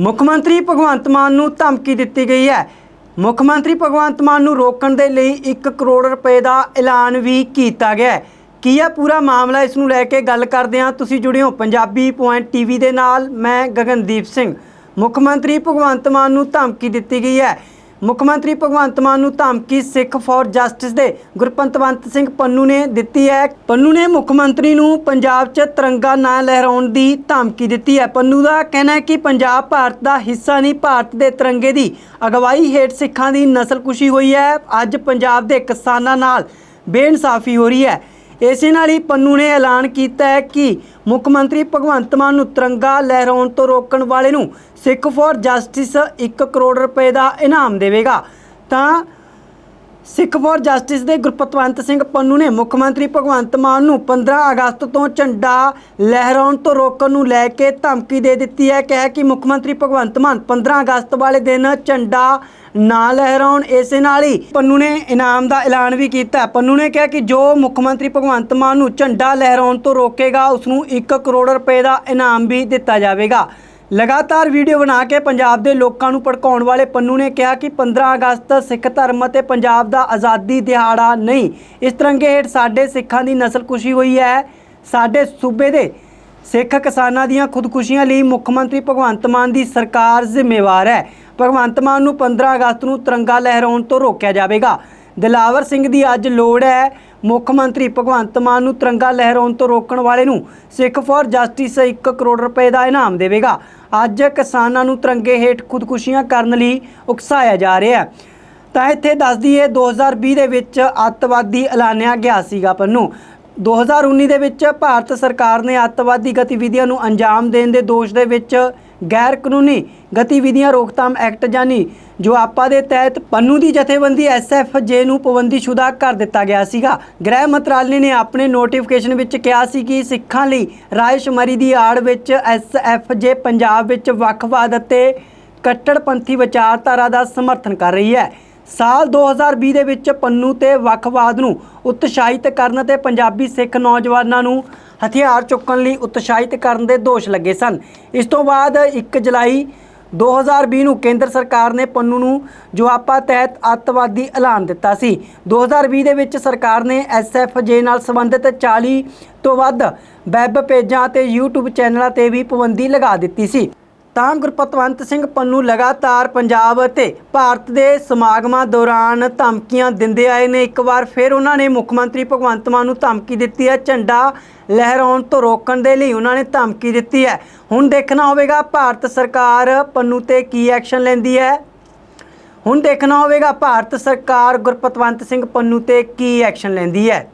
ਮੁੱਖ ਮੰਤਰੀ ਭਗਵੰਤ ਮਾਨ ਨੂੰ ਧਮਕੀ ਦਿੱਤੀ ਗਈ ਹੈ। ਮੁੱਖ ਮੰਤਰੀ ਭਗਵੰਤ ਮਾਨ ਨੂੰ ਰੋਕਣ ਦੇ ਲਈ 1 ਕਰੋੜ ਰੁਪਏ ਦਾ ਐਲਾਨ ਵੀ ਕੀਤਾ ਗਿਆ ਹੈ। ਕੀ ਹੈ ਪੂਰਾ ਮਾਮਲਾ ਇਸ ਨੂੰ ਲੈ ਕੇ ਗੱਲ ਕਰਦੇ ਹਾਂ। ਤੁਸੀਂ ਜੁੜੇ ਹੋ ਪੰਜਾਬੀ ਪੁਆਇੰਟ ਟੀਵੀ ਦੇ ਨਾਲ, ਮੈਂ ਗਗਨਦੀਪ ਸਿੰਘ। ਮੁੱਖ ਮੰਤਰੀ ਭਗਵੰਤ ਮਾਨ ਨੂੰ ਧਮਕੀ ਦਿੱਤੀ ਗਈ ਹੈ। ਮੁੱਖ ਮੰਤਰੀ ਭਗਵੰਤ ਮਾਨ ਨੂੰ ਧਮਕੀ ਸਿੱਖ ਫੋਰ ਜਸਟਿਸ ਦੇ ਗੁਰਪੰਤਵੰਤ ਸਿੰਘ ਪੰਨੂ ਨੇ ਦਿੱਤੀ ਹੈ। ਪੰਨੂ ਨੇ ਮੁੱਖ ਮੰਤਰੀ ਨੂੰ ਪੰਜਾਬ 'ਚ ਤਿਰੰਗਾ ਨਾ ਲਹਿਰਾਉਣ ਦੀ ਧਮਕੀ ਦਿੱਤੀ ਹੈ। ਪੰਨੂ ਦਾ ਕਹਿਣਾ ਹੈ ਕਿ ਪੰਜਾਬ ਭਾਰਤ ਦਾ ਹਿੱਸਾ ਨਹੀਂ, ਭਾਰਤ ਦੇ ਤਿਰੰਗੇ ਦੀ ਅਗਵਾਈ ਹੇਠ ਸਿੱਖਾਂ ਦੀ ਨਸਲਕੁਸ਼ੀ ਹੋਈ ਹੈ। ਅੱਜ ਪੰਜਾਬ ਦੇ ਕਿਸਾਨਾਂ ਨਾਲ ਬੇਇਨਸਾਫੀ ਹੋ ਰਹੀ ਹੈ। ਇਸੇ ਨਾਲ ਹੀ ਪੰਨੂ ਨੇ ਐਲਾਨ ਕੀਤਾ ਹੈ ਕਿ ਮੁੱਖ ਮੰਤਰੀ ਭਗਵੰਤ ਮਾਨ ਨੂੰ ਤਿਰੰਗਾ ਲਹਿਰਾਉਣ ਤੋਂ ਰੋਕਣ ਵਾਲੇ ਨੂੰ ਸਿੱਖ ਫੋਰ ਜਸਟਿਸ 1 ਕਰੋੜ ਰੁਪਏ ਦਾ ਇਨਾਮ ਦੇਵੇਗਾ। ਤਾਂ ਸਿੱਖ ਫੋਰ ਜਸਟਿਸ ਦੇ ਗੁਰਪਤਵੰਤ ਸਿੰਘ ਪੰਨੂ ਨੇ ਮੁੱਖ ਮੰਤਰੀ ਭਗਵੰਤ ਮਾਨ ਨੂੰ 15 ਅਗਸਤ ਤੋਂ ਝੰਡਾ ਲਹਿਰਾਉਣ ਤੋਂ ਰੋਕਣ ਨੂੰ ਲੈ ਕੇ ਧਮਕੀ ਦੇ ਦਿੱਤੀ ਹੈ। ਕਿਹਾ ਕਿ ਮੁੱਖ ਮੰਤਰੀ ਭਗਵੰਤ ਮਾਨ 15 ਅਗਸਤ ਵਾਲੇ ਦਿਨ ਝੰਡਾ ਨਾ ਲਹਿਰਾਉਣ, ਇਸੇ ਨਾਲ ਹੀ ਪੰਨੂ ਨੇ ਇਨਾਮ ਦਾ ਐਲਾਨ ਵੀ ਕੀਤਾ ਪੰਨੂ ਨੇ ਕਿਹਾ ਕਿ ਜੋ ਮੁੱਖ ਮੰਤਰੀ ਭਗਵੰਤ ਮਾਨ ਨੂੰ ਝੰਡਾ ਲਹਿਰਾਉਣ ਤੋਂ ਰੋਕੇਗਾ ਉਸ ਨੂੰ 1 ਕਰੋੜ ਰੁਪਏ ਦਾ ਇਨਾਮ ਵੀ ਦਿੱਤਾ ਜਾਵੇਗਾ। ਲਗਾਤਾਰ ਵੀਡੀਓ ਬਣਾ ਕੇ ਪੰਜਾਬ ਦੇ ਲੋਕਾਂ ਨੂੰ ਭੜਕਾਉਣ ਵਾਲੇ ਪੰਨੂ ਨੇ ਕਿਹਾ ਕਿ 15 ਅਗਸਤ ਸਿੱਖ ਧਰਮ ਅਤੇ ਪੰਜਾਬ ਦਾ ਆਜ਼ਾਦੀ ਦਿਹਾੜਾ ਨਹੀਂ। ਇਸ ਤਿਰੰਗੇ ਹੇਠ ਸਾਡੇ ਸਿੱਖਾਂ ਦੀ ਨਸਲਕੁਸ਼ੀ ਹੋਈ ਹੈ। ਸਾਡੇ ਸੂਬੇ ਦੇ ਸਿੱਖ ਕਿਸਾਨਾਂ ਦੀਆਂ ਖੁਦਕੁਸ਼ੀਆਂ ਲਈ ਮੁੱਖ ਮੰਤਰੀ ਭਗਵੰਤ ਮਾਨ ਦੀ ਸਰਕਾਰ ਜ਼ਿੰਮੇਵਾਰ ਹੈ। ਭਗਵੰਤ ਮਾਨ ਨੂੰ 15 ਅਗਸਤ ਨੂੰ ਤਿਰੰਗਾ ਲਹਿਰਾਉਣ ਤੋਂ ਰੋਕਿਆ ਜਾਵੇਗਾ। ਦਿਲਾਵਰ ਸਿੰਘ ਦੀ ਅੱਜ ਲੋੜ ਹੈ। ਮੁੱਖ ਮੰਤਰੀ ਭਗਵੰਤ ਮਾਨ ਨੂੰ ਤਿਰੰਗਾ ਲਹਿਰਾਉਣ ਤੋਂ ਰੋਕਣ ਵਾਲੇ ਨੂੰ ਸਿੱਖ ਫੋਰ ਜਸਟਿਸ 1 ਕਰੋੜ ਰੁਪਏ ਦਾ ਇਨਾਮ ਦੇਵੇਗਾ। ਅੱਜ ਕਿਸਾਨਾਂ ਨੂੰ ਤਿਰੰਗੇ ਹੇਠ ਖੁਦਕੁਸ਼ੀਆਂ ਕਰਨ ਲਈ ਉਕਸਾਇਆ ਜਾ ਰਿਹਾ ਹੈ। ਤਾਂ ਇੱਥੇ ਦੱਸ ਦਈਏ 2020 ਦੇ ਵਿੱਚ ਅੱਤਵਾਦੀ ਐਲਾਨਿਆ ਗਿਆ ਸੀਗਾ ਪੰਨੂ। 2019 ਦੇ ਵਿੱਚ ਭਾਰਤ ਸਰਕਾਰ ਨੇ ਅੱਤਵਾਦੀ ਗਤੀਵਿਧੀਆਂ ਨੂੰ ਅੰਜਾਮ ਦੇਣ ਦੇ ਦੋਸ਼ ਦੇ ਵਿੱਚ ਗੈਰ ਕਾਨੂੰਨੀ ਗਤੀਵਿਧੀਆਂ ਰੋਕਥਾਮ ਐਕਟ ਜਾਨੀ, ਜੋ ਆਪਾ ਦੇ ਤਹਿਤ ਪੰਨੂ ਦੀ ਜਥੇਬੰਦੀ ਐਸਐਫਜੇ ਨੂੰ ਪਾਬੰਦੀਸ਼ੁਦਾ ਕਰ ਦਿੱਤਾ ਗਿਆ ਸੀਗਾ। ਗ੍ਰਹਿ ਮੰਤਰਾਲੇ ਨੇ ਆਪਣੇ ਨੋਟੀਫਿਕੇਸ਼ਨ ਵਿੱਚ ਕਿਹਾ ਸੀ ਕਿ ਸਿੱਖਾਂ ਲਈ ਰਾਇਸ਼ਮਰੀ ਦੀ ਆੜ ਵਿੱਚ ਐਸਐਫਜੇ ਪੰਜਾਬ ਵਿੱਚ ਵੱਖਵਾਦ ਅਤੇ ਕੱਟੜਪੰਥੀ ਵਿਚਾਰਧਾਰਾ ਦਾ ਸਮਰਥਨ ਕਰ ਰਹੀ ਹੈ। ਸਾਲ 2020 ਦੇ ਵਿੱਚ ਪੰਨੂ ਤੇ ਵੱਖਵਾਦ ਨੂੰ ਉਤਸ਼ਾਹਿਤ ਕਰਨ ਤੇ ਪੰਜਾਬੀ ਸਿੱਖ ਨੌਜਵਾਨਾਂ ਨੂੰ ਹਥਿਆਰ ਚੁੱਕਣ ਲਈ ਉਤਸ਼ਾਹਿਤ ਕਰਨ ਦੇ ਦੋਸ਼ ਲੱਗੇ ਸਨ। ਇਸ ਤੋਂ ਬਾਅਦ 1 ਜੁਲਾਈ 2020 ਨੂੰ ਕੇਂਦਰ ਸਰਕਾਰ ਨੇ ਪੰਨੂ ਨੂੰ ਜਵਾਪਾ ਤਹਿਤ ਅੱਤਵਾਦੀ ਐਲਾਨ ਦਿੱਤਾ ਸੀ। 2020 ਦੇ ਵਿੱਚ ਸਰਕਾਰ ਨੇ ਐਸਐਫਜੇ ਨਾਲ ਸੰਬੰਧਿਤ 40 ਤੋਂ ਵੱਧ ਵੈਬ ਪੇਜਾਂ ਅਤੇ YouTube ਚੈਨਲਾਂ ਤੇ ਵੀ ਪਾਬੰਦੀ ਲਗਾ ਦਿੱਤੀ ਸੀ। ਤਾਂ ਗੁਰਪਤਵੰਤ ਸਿੰਘ ਪੰਨੂ ਲਗਾਤਾਰ ਪੰਜਾਬ ਅਤੇ ਭਾਰਤ ਦੇ ਸਮਾਗਮਾਂ ਦੌਰਾਨ ਧਮਕੀਆਂ ਦਿੰਦੇ ਆਏ ਨੇ। ਇੱਕ ਵਾਰ ਫਿਰ ਉਹਨਾਂ ਨੇ ਮੁੱਖ ਮੰਤਰੀ ਭਗਵੰਤ ਮਾਨ ਨੂੰ ਧਮਕੀ ਦਿੱਤੀ ਹੈ। ਝੰਡਾ ਲਹਿਰਾਉਣ ਤੋਂ ਰੋਕਣ ਦੇ ਲਈ ਉਹਨਾਂ ਨੇ ਧਮਕੀ ਦਿੱਤੀ ਹੈ। ਹੁਣ ਦੇਖਣਾ ਹੋਵੇਗਾ ਭਾਰਤ ਸਰਕਾਰ ਪੰਨੂ ਤੇ ਕੀ ਐਕਸ਼ਨ ਲੈਂਦੀ ਹੈ। ਹੁਣ ਦੇਖਣਾ ਹੋਵੇਗਾ ਭਾਰਤ ਸਰਕਾਰ ਗੁਰਪਤਵੰਤ ਸਿੰਘ ਪੰਨੂ ਤੇ ਕੀ ਐਕਸ਼ਨ ਲੈਂਦੀ ਹੈ।